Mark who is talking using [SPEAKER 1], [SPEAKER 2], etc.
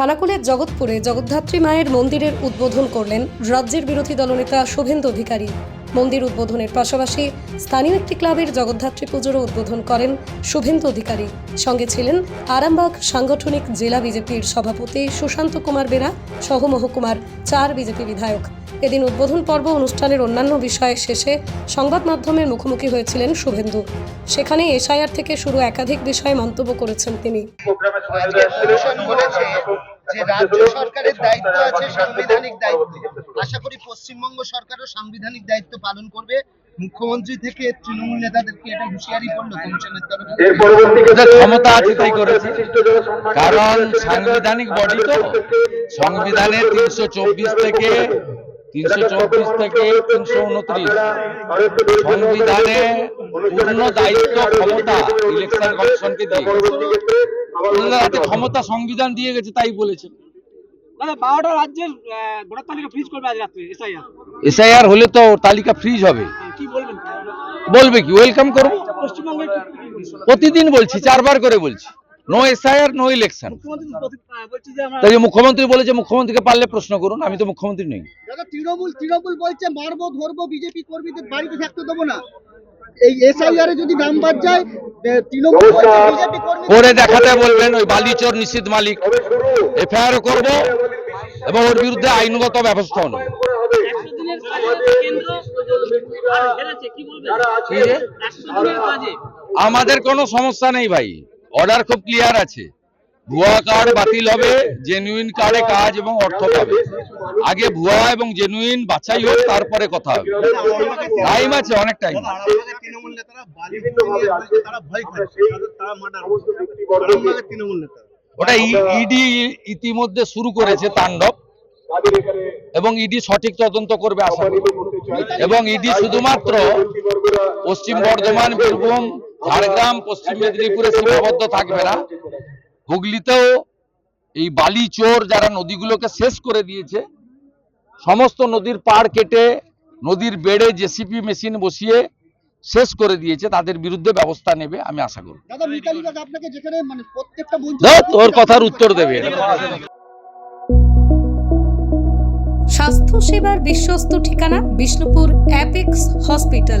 [SPEAKER 1] খানাকুলের জগৎপুরে জগদ্ধাত্রী মায়ের মন্দিরের উদ্বোধন করলেন রাজ্যের বিরোধী দলনেতা শুভেন্দু অধিকারী। মন্দির উদ্বোধনের পাশাপাশি স্থানীয় একটি ক্লাবের জগদ্ধাত্রী পুজোরও উদ্বোধন করেন শুভেন্দু অধিকারী। সঙ্গে ছিলেন আরামবাগ সাংগঠনিক জেলা বিজেপির সভাপতি সুশান্ত কুমার বেরা সহ মহকুমার চার বিজেপি বিধায়ক। এদিন উদ্বোধন পর্ব অনুষ্ঠানের অন্যান্য বিষয় শেষে সংবাদ মাধ্যমের মুখোমুখি হয়েছিলেন শুভেন্দু। সেখানে এসআইআর থেকে শুরু একাধিক বিষয়ে মন্তব্য করেছেন তিনি।
[SPEAKER 2] যে রাজ্য সরকারের দায়িত্ব আছে সাংবিধানিক দায়িত্ব। আশা করি পশ্চিমবঙ্গ সরকারও সাংবিধানিক দায়িত্ব পালন করবে। মুখ্যমন্ত্রী থেকে তৃণমূল নেতাদেরকে এটা হুঁশিয়ারি করল কমিশনের তরফে।
[SPEAKER 3] এর পরবর্তী
[SPEAKER 4] ক্ষমতা আছে তাই করেছে। কারণ সাংবিধানিক বডি তো সংবিধানের তিনশো চব্বিশ থেকে তিনশো চব্বিশ থেকে তিনশো উনত্রিশ। সংবিধানে পূর্ণ দায়িত্ব ক্ষমতা ইলেকশন কমিশনকে দিয়ে। ওনাদের হাতে ক্ষমতা সংবিধান দিয়ে গেছে তাই বলেছেন।
[SPEAKER 5] বারোটা রাজ্যের ভোটার তালিকা ফ্রিজ করবে আজ রাত্রে এসআইআর
[SPEAKER 4] এসআইআর হলে তো তালিকা ফ্রিজ হবে।
[SPEAKER 5] কি বলবেন?
[SPEAKER 4] বলবে কি? ওয়েলকাম করব?
[SPEAKER 5] পশ্চিমবঙ্গের কি- কি বলবেন?
[SPEAKER 4] প্রতিদিন বলছি চারবার করে বলছি। নো এসআইআর নো ইলেকশন
[SPEAKER 5] মুখ্যমন্ত্রী বলছে
[SPEAKER 4] তাই মুখ্যমন্ত্রী বলেছে মুখ্যমন্ত্রীকে পারলে প্রশ্ন করুন আমি তো মুখ্যমন্ত্রী নই।
[SPEAKER 2] তৃণমূল তৃণমূল বলছে মারবো ধরবো বিজেপি কর্মীদের বাড়িতে থাকতে দেবো না। এই এসআইআর এ যদি নাম বাদ যায়
[SPEAKER 4] করে দেখাতে বলবেন ওই বালিচর নিশ্চিত মালিক। এফআইআর করব এবং ওর বিরুদ্ধে আইনগত ব্যবস্থা নেব। আমাদের কোনো সমস্যা নেই ভাই। অর্ডার খুব ক্লিয়ার আছে। ভুয়া কার্ড বাতিল হবে জেনুইন কার্ডে কাজ এবং অর্থ পাবে। আগে ভুয়া এবং জেনুইন বাছাই হোক, তারপরে কথা হবে। টাইম আছে, অনেক টাইম ওটা ইডি ইতিমধ্যে শুরু করেছে তাণ্ডব, এবং ইডি সঠিক তদন্ত করবে আশা এবং ইডি শুধুমাত্র পশ্চিম বর্ধমান, বীরভূম, ঝাড়গ্রাম, পশ্চিম মেদিনীপুরে সীমাবদ্ধ থাকবে না। হুগলিতেও এই বালি চোর যারা নদীগুলোকে শেষ করে দিয়েছে সমস্ত নদীর পাড় কেটে নদীর বেড়ে জেসিপি মেশিন বসিয়ে শেষ করে দিয়েছে তাদের বিরুদ্ধে ব্যবস্থা নেবে আমি আশা করি
[SPEAKER 2] দাদা মিতালি দাদা আপনাকে যেখানে মানে
[SPEAKER 4] তোর কথার উত্তর দেবে।
[SPEAKER 1] স্বাস্থ্য সেবার বিশ্বস্ত ঠিকানা বিষ্ণুপুর অ্যাপেক্স হসপিটাল